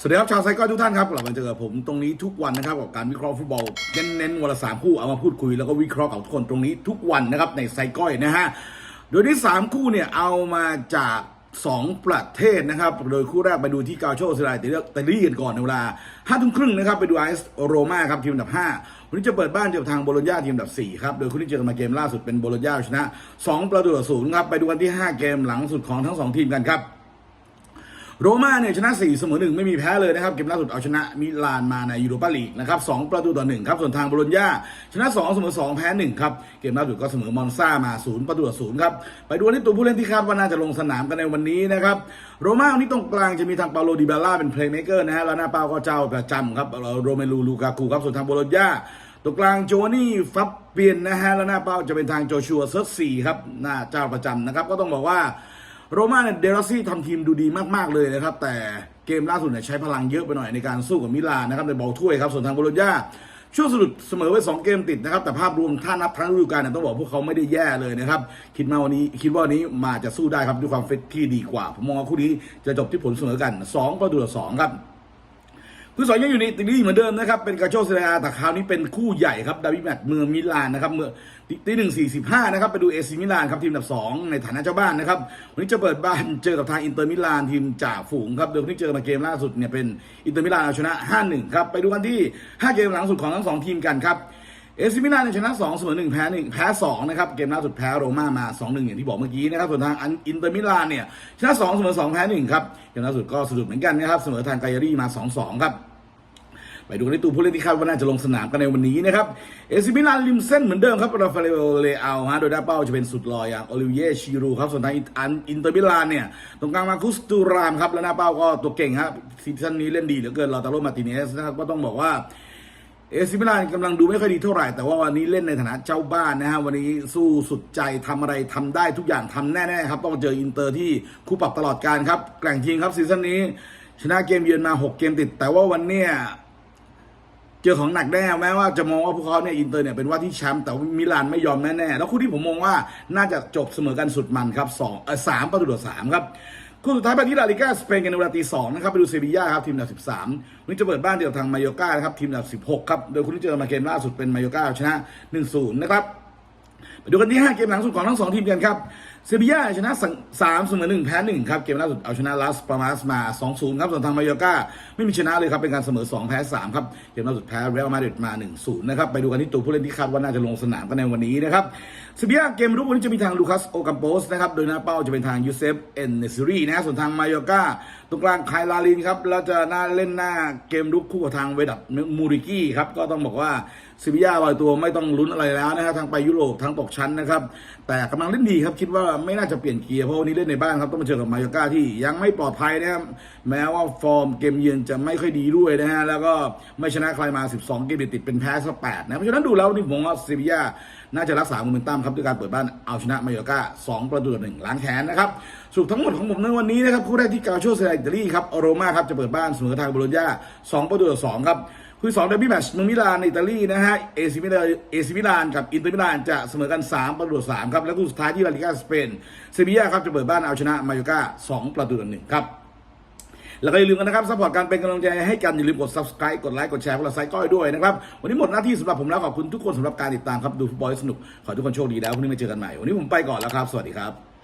สวัสดีครับชาวไซก้อทุกท่านครับกลับมาเจอกับผมตรงนี้ทุกวันนะครับกับการวิเคราะห์ฟุตบอลเน้นๆวันละสามคู่เอามาพูดคุยแล้วก็วิเคราะห์กับทุกคนตรงนี้ทุกวันนะครับในไซก้อยนะฮะโดยที่สามคู่เนี่ยเอามาจากสองประเทศนะครับ โดยคู่แรกไปดูที่กาโชสไลติตาลีกันก่อนในเวลาห้าทุ่มครึ่งนะครับไปดูไอซ์โรมาครับทีมอันดับห้าวันนี้จะเปิดบ้านเจอกับทางโบโลญญาทีมอันดับสี่ครับ โดยคู่ที่เจอกันมาเกมล่าสุดเป็นโบโลญญาชนะสองประตูต่อศูนย์ครับไปดูกันที่ห้าเกมหลังสุดของทั้งสองทีมกันครับ โรม่าเนี่ยชนะ 4 เสมอ 1 ไม่มีแพ้เลยนะครับ เกมล่าสุดเอาชนะมิลานมาในยูโรปาลีกนะครับ2ประตูต่อ1ครับส่วนทางโบโลญญาชนะ 2 เสมอ 2 แพ้ 1 ครับ เกมล่าสุดก็เสมอมอนซ่ามา 0 ประตูต่อ0ครับ ไปดูที่ตัวผู้เล่นที่คาดว่าน่าจะลงสนามกันในวันนี้นะครับโรม่าวันนี้ตรงกลางจะมีทางเปาโลดิบาล่าเป็นเพลย์เมเกอร์นะฮะแล้วหน้าเป้าก็เจ้าประจำครับโรเมลูลูกาคูครับส่วนทางโบโลญญาตรงกลางโจนี่ฟับเปียนนะฮะแล้วหน้าเป้าจะเป็นทางโจชัวเซิร์ฟสี่ครับหน้าเจ้าประจำนะครับก็ต้องบอกว่า โรม่าเนี่ยเดลซี่ทำทีมดูดีมากๆเลยนะครับ แต่เกมล่าสุดเนี่ยใช้พลังเยอะไปหน่อยในการสู้กับมิลานนะครับในบอลถ้วยครับส่วนทางโบโลญญาช่วงสะดุดเสมอไว้2เกมติดนะครับ แต่ภาพรวมถ้านับทั้งฤดูกาลเนี่ยต้องบอกพวกเขาไม่ได้แย่เลยนะครับ คิดมาวันนี้คิดว่าวันนี้มาจะสู้ได้ครับด้วยความเฟตที่ดีกว่า ผมมองว่าคู่นี้จะจบที่ผลเสมอกัน 2 ประตูต่อ2ครับ คู่สองยังอยู่ในติลีเหมือนเดิมนะครับ เป็นกาโชเซเรียแต่คราวนี้เป็นคู่ใหญ่ครับดาวิแมตเมืองมิลานนะครับเมื่อตีหนึ่งสี่สิบห้านะครับไปดูเอซิมิลานครับทีมอันดับสองในฐานะเจ้าบ้านนะครับวันนี้จะเปิดบ้านเจอกับทางอินเตอร์มิลานทีมจ่าฝูงครับโดยคนที่เจอมาเกมล่าสุดเนี่ยเป็นอินเตอร์มิลานเอาชนะห้าหนึ่งครับไปดูกันที่5เกมหลังสุดของทั้งสองทีมกันครับ เอซิมิลานเนี่ยชนะ2เสมอ1แพ้1แพ้2นะครับเกมล่าสุดแพ้โรม่ามา 2-1 อย่างที่บอกเมื่อกี้นะครับส่วนทางอินเตอร์มิลานเนี่ยชนะ2เสมอ2แพ้1ครับเกมล่าสุดก็สะดุดเหมือนกันนะครับเสมอทางไกอารี่มา 2-2 ครับไปดูกันที่ตัวผู้เล่นที่คาดว่าน่าจะลงสนามกันในวันนี้นะครับ เอซิมิลานริมเส้นเหมือนเดิมครับราฟาเอลเลอาฮะโดยด้านเป้าจะเป็นสุดลอยอย่างโอลิเวียชิรูครับ ส่วนทางอินเตอร์มิลานเนี่ย ตรงกลางมาคุสตูรามครับ แล้วหน้าเป้าก็ตัวเก่งครับซีซั่นนี้เล่นดีเหลือเกินลอตาโรมาติเนสนะครับ ก็ต้องบอกว่า เอซิมิลานกำลังดูไม่ค่อยดีเท่าไหร่ แต่ว่าวันนี้เล่นในฐานะเจ้าบ้านนะฮะวันนี้สู้สุดใจทำอะไรทำได้ทุกอย่างทำแน่ๆครับต้องเจออินเตอร์ที่คู่ปรับตลอดการครับแกร่งจริงครับซีซั่นนี้ ชนะเกมเยือนมา 6 เกมติด แต่ว่าวันเนี้ยเจอของหนักแน่แม้ว่าจะมองว่าพวกเขาเนี่ยอินเตอร์เนี่ยเป็นว่าที่แชมป์แต่ว่ามิลานไม่ยอมแน่ๆแล้วคู่ที่ผมมองว่าน่าจะจบเสมอกันสุดมันครับสองเออสามประตูต่อสามครับ คู่สุดท้ายไปที่ลาลิก้าสเปนกันในเวลาตีสองนะครับไปดูเซบีย่าครับทีมอันดับสิบสามวันนี้จะเปิดบ้านเดี่ยวทางมาโยอร์กานะครับทีมอันดับสิบหกครับโดยคุณที่เจอมาเกมล่าสุดเป็นมาโยอร์กาชนะหนึ่งศูนย์นะครับ ไปดูกันที่ 5 เกมหลังสุดของทั้ง 2 ทีมกันครับเซบีย่าชนะ3เสมอ1แพ้1ครับ เกมล่าสุดเอาชนะลาสปามาสมา 2-0 ครับ ส่วนทางมายอร์กาไม่มีชนะเลยครับ เป็นการเสมอ 2 แพ้ 3 ครับ เกมล่าสุดแพ้เรอัลมาดริดมา 1-0 นะครับ ไปดูกันที่ตัวผู้เล่นที่คาดว่าน่าจะลงสนามกันในวันนี้นะครับเซบีย่าเกมรุกวันนี้จะมีทางลูคัสโอกัมโปสนะครับ โดยหน้าเป้าจะเป็นทางยูเซฟเอนเนซิรีนะส่วนทางมายอร์กาตรงกลางไคลาลินครับแล้วจะน่าเล่นหน้าเกมรุกคู่กับทางเวดับมูริกี้ครับก็ต้องบอกว่า ซิบิยาลอยตัวไม่ต้องลุ้นอะไรแล้วนะครับทั้งไปยุโรปทั้งตกชั้นนะครับ แต่กำลังเล่นดีครับ คิดว่าไม่น่าจะเปลี่ยนเกียร์เพราะวันนี้เล่นในบ้านครับต้องมาเจอกับมาโยอร์กาที่ยังไม่ปลอดภัยนะครับแม้ว่าฟอร์มเกมเยือนจะไม่ค่อยดีด้วยนะฮะแล้วก็ไม่ชนะใครมา 12 เกมติดเป็นแพ้สักแปดนะเพราะฉะนั้นดูแล้วนี่ผมว่าซิบิยาน่าจะรักษาโมเมนตัมครับด้วยการเปิดบ้านเอาชนะมาโยอร์กา2 ประตูต่อหนึ่งล้างแค้นนะครับสรุปทั้งหมดของผมในวันนี้นะครับคู่แรกที่กาโชเซราอิตาลีครับโรม่าครับจะเปิดบ้านเสมอทางโบโลญญา2ประตูต่อ2ครับ คือ2เดอร์บี้แมชเมืองมิลานในอิตาลีนะฮะเอซิมิลานเอซิมิลานกับอินเตอร์มิลานจะเสมอกัน 3 ประตูต่อ3ครับ แล้วคู่สุดท้ายที่ลาลิก้าสเปนเซบียาครับจะเปิดบ้านเอาชนะมาโยกา2 ประตูต่อ1ครับแล้วก็อย่าลืมกันนะครับสปอร์ตการเป็นกำลังใจให้กันอย่าลืมกด subscribe กดไลค์กดแชร์พวกเราไซต์ก้อยด้วยนะครับ วันนี้หมดหน้าที่สำหรับผมแล้วขอบคุณทุกคนสำหรับการติดตามครับดูฟุตบอลให้สนุกขอทุกคนโชคดีแล้วพรุ่งนี้มาเจอกันใหม่วันนี้ผมไปก่อนแล้วครับ สวัสดีครับ